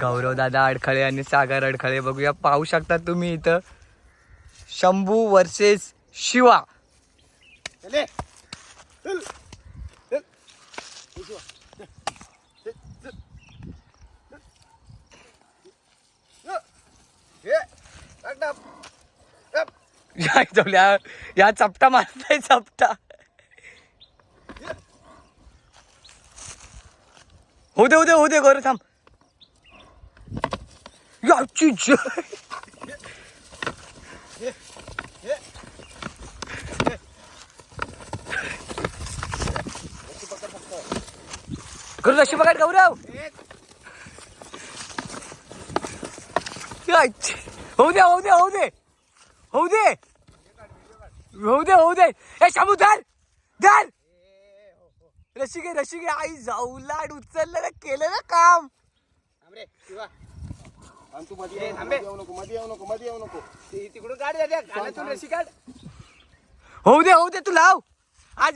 गौरव दादा अडखळे आणि सागर अडखळे बघूया. पाहू शकता तुम्ही इथं. शंभू वर्सेस शिवा. या या चपटा मारताय चपटा. हो दे होते दे गौरव थांब. याची जय करू अशी बघा गौरव हे, याची. होऊ दे होऊ दे होऊ दे होऊ दे होऊ दे होऊ दे ए शाबू धर धर रशी घे रशी घे आई जाऊलाड उचललं ना केलं ना काम थांब तू मध्ये ये, मध्ये येऊ नको मध्ये येऊ नको मध्ये येऊ नको. ती- तिकडून काढ द्या गाण्यातून रशी काढ. होऊ दे होऊ दे तू लाव.